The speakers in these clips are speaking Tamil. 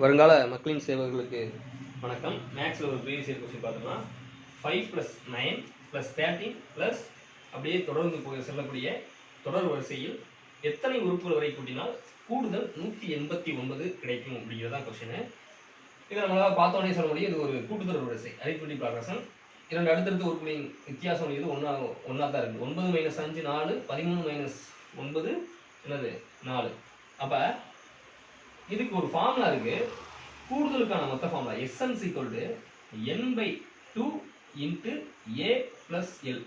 வருங்கால மக்களின் சேவர்களுக்கு வணக்கம். மேக்ஸில் ஒரு ப்ரீவியஸ் இயர் கொஸ்டின் பார்த்தோம்னா five plus nine plus thirteen plus அப்படியே தொடர்ந்து போய் செல்லக்கூடிய தொடர் வரிசையில் எத்தனை உறுப்புகள் வரை கூட்டினால் கூடுதல் நூற்றி எண்பத்தி ஒன்பது கிடைக்கும் அப்படிங்கிறது தான் கொஸ்டின் இதை நம்மளால் பார்த்தோன்னே சொல்ல முடியும். இது ஒரு கூட்டுத்தொடர் வரிசை. அரித்மெட்டிக் பிரகாசன் இரண்டு அடுத்தடுத்த உறுப்புகளின் வித்தியாசம் இது ஒன்றா ஒன்றா தான் இருக்குது ஒன்பது மைனஸ் அஞ்சு நாலு பதிமூணு மைனஸ் ஒன்பது என்னது? நாலு. அப்போ இதுக்கு ஒரு ஃபார்முலா இருக்கு. கூடுதலுக்கான மொத்த formula S N equal to n by two into a plus l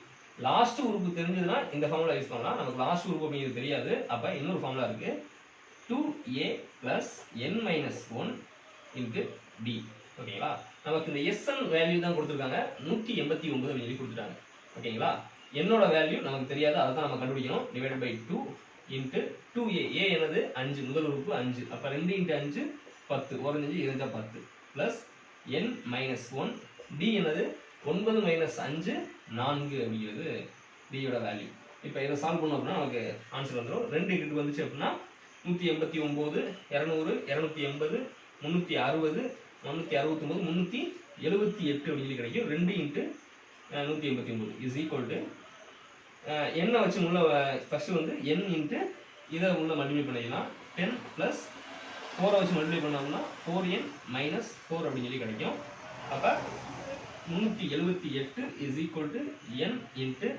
last உறுப்பு தெரிஞ்சதுன்னா இந்த ஃபார்முலா யூஸ் பண்ணலாம். நமக்கு லாஸ்ட் உறுப்பு அப்படிங்கிறது தெரியாது. அப்போ இன்னொரு ஃபார்முலா இருக்கு. Two a plus n minus one into d ஓகேங்களா? நமக்கு இந்த எஸ்என் வேல்யூ தான் கொடுத்துருக்காங்க. நூற்றி எண்பத்தி ஒன்பது அப்படின்னு சொல்லி கொடுத்துட்டாங்க. ஓகேங்களா? என்னோட வேல்யூ நமக்கு தெரியாது. அதை தான் நம்ம கண்டுபிடிக்கணும். Divide by two into two a a எனது அஞ்சு. முதல் உறுப்பு அஞ்சு. அப்போ ரெண்டு இன்ட்டு அஞ்சு பத்து. ஒரு அஞ்சு இருந்தா பத்து. Plus n minus one d எனது ஒன்பது மைனஸ் அஞ்சு நான்கு அப்படிங்கிறது டியோட வேல்யூ இப்போ இதை சால்வ் பண்ணோம் அப்படின்னா நமக்கு ஆன்சர் வந்துடும் ரெண்டு இன்ட்டு வந்துச்சு அப்படின்னா நூற்றி எண்பத்தி ஒம்பது இரநூறு இரநூத்தி எண்பது முந்நூற்றி அறுபது முந்நூற்றி அறுபத்தொம்போது முந்நூற்றி எழுபத்தி எட்டு அப்படின்னு கிடைக்கும். ரெண்டு இன்ட்டு நூற்றி எண்பத்தி ஒம்பது இஸ் ஈக்குவல் டு எண்ணை வச்சு உள்ள ஃபஸ்ட்டு வந்து என் இன்ட்டு இதை உள்ள மல்டிப்ளை பண்ணிக்கலாம். டென் ப்ளஸ் ஃபோரை வச்சு மல்டிப்ளை பண்ணோம்னா ஃபோர் என் மைனஸ் ஃபோர் அப்படின்னு சொல்லி கிடைக்கும். அப்போ முந்நூற்றி எழுபத்தி எட்டு is equal to n into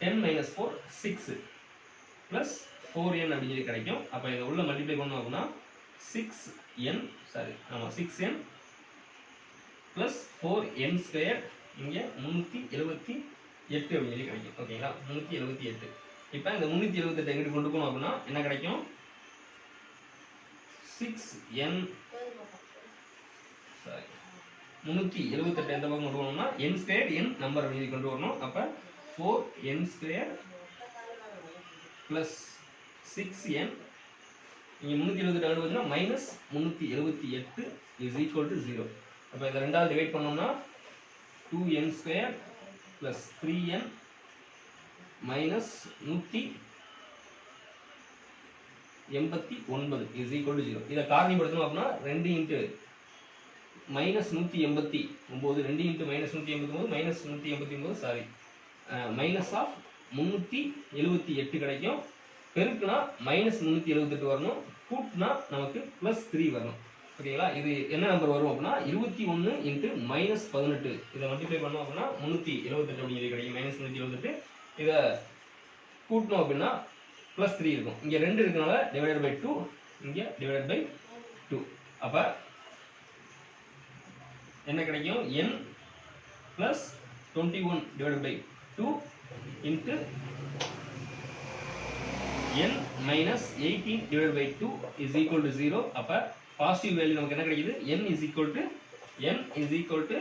ten minus four six plus four n அப்படின்னு சொல்லி கிடைக்கும். அப்போ இதை உள்ள மல்டிப்ளை பண்ணோம் அப்படின்னா சிக்ஸ் என் சாரி ஆமாம் six n plus four n square இங்கே முந்நூற்றி எழுபத்தி எட்டு அப்படின்னு சொல்லி கிடைக்கும் ஓகேங்களா முந்நூற்றி எழுபத்தி எட்டு. இப்போ இந்த முந்நூற்றி எழுபத்தெட்டு எங்கிட்டு கொண்டு போகணும் அப்படின்னா என்ன கிடைக்கும்? சிக்ஸ் என் சாரி முந்நூற்றி எழுபத்தெட்டு எந்த பக்கம் கொண்டு வரணும்னா என் ஸ்கொயர் என் நம்பர் அப்படின்னு கொண்டு வரணும். அப்போ four n square plus six n இங்கே முந்நூற்றி எழுபத்தெட்டு ஆண்டு பார்த்தீங்கன்னா மைனஸ் முந்நூற்றி எழுபத்தி எட்டு இஸ் ஈக்குவல் டு ஜீரோ அப்போ இதை ரெண்டாவது டிவைட் பண்ணோம்னா two n square plus three n minus நூற்றி எண்பத்தி ஒன்பது இஸ் ஈக்குவல் டு ஜீரோ இதை காரணிப்படுத்தணும் அப்படின்னா ரெண்டு இன்ட்டு மைனஸ் நூற்றி எண்பத்தி ஒம்பது ரெண்டு இன்ட்டு மைனஸ் நூற்றி எண்பத்தி ஒம்பது மைனஸ் நூற்றி எண்பத்தி ஒம்பது சாரி மைனஸ் ஆஃப் முந்நூற்றி எழுபத்தி எட்டு கிடைக்கும். பெருக்குனா மைனஸ் முந்நூற்றி எழுபத்தெட்டு வரணும். கூட்டுனா நமக்கு ப்ளஸ் த்ரீ வரணும். ஓகேங்களா இது என்ன நம்பர் வரும் அப்படின்னா இருபத்தி ஒன்று இன்ட்டு மைனஸ் பதினெட்டு. இதை மல்டிப்ளை பண்ணோம் அப்படின்னா முந்நூற்றி எழுபத்தெட்டு அப்படிங்கிறது கிடைக்கும். மைனஸ் முந்நூற்றி எழுபத்தெட்டு இதை கூட்டணும் அப்படின்னா ப்ளஸ் த்ரீ இருக்கும். இங்கே ரெண்டு இருக்கனால டிவைடட் பை டூ இங்கே டிவைடட் பை டூ அப்போ என்ன கிடைக்கும்? N plus twenty one divided by two into n minus eighteen divide by two is equal to zero அப்போ பாசிட்டிவ் வேல்யூ நமக்கு என்ன கிடைக்குது? N is equal to n is equal to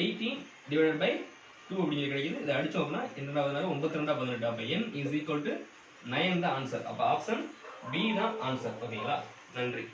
eighteen divided by two அப்படிங்கிறது கிடைக்குது. இதை அடித்தோம் அப்படின்னா இரண்டாவது ஒன்பத்தி ரெண்டா பதினெட்டு. அப்போ n is equal to nine தான் ஆன்சர் அப்போ ஆப்ஷன் பி தான் ஆன்சர் ஓகேங்களா? நன்றி.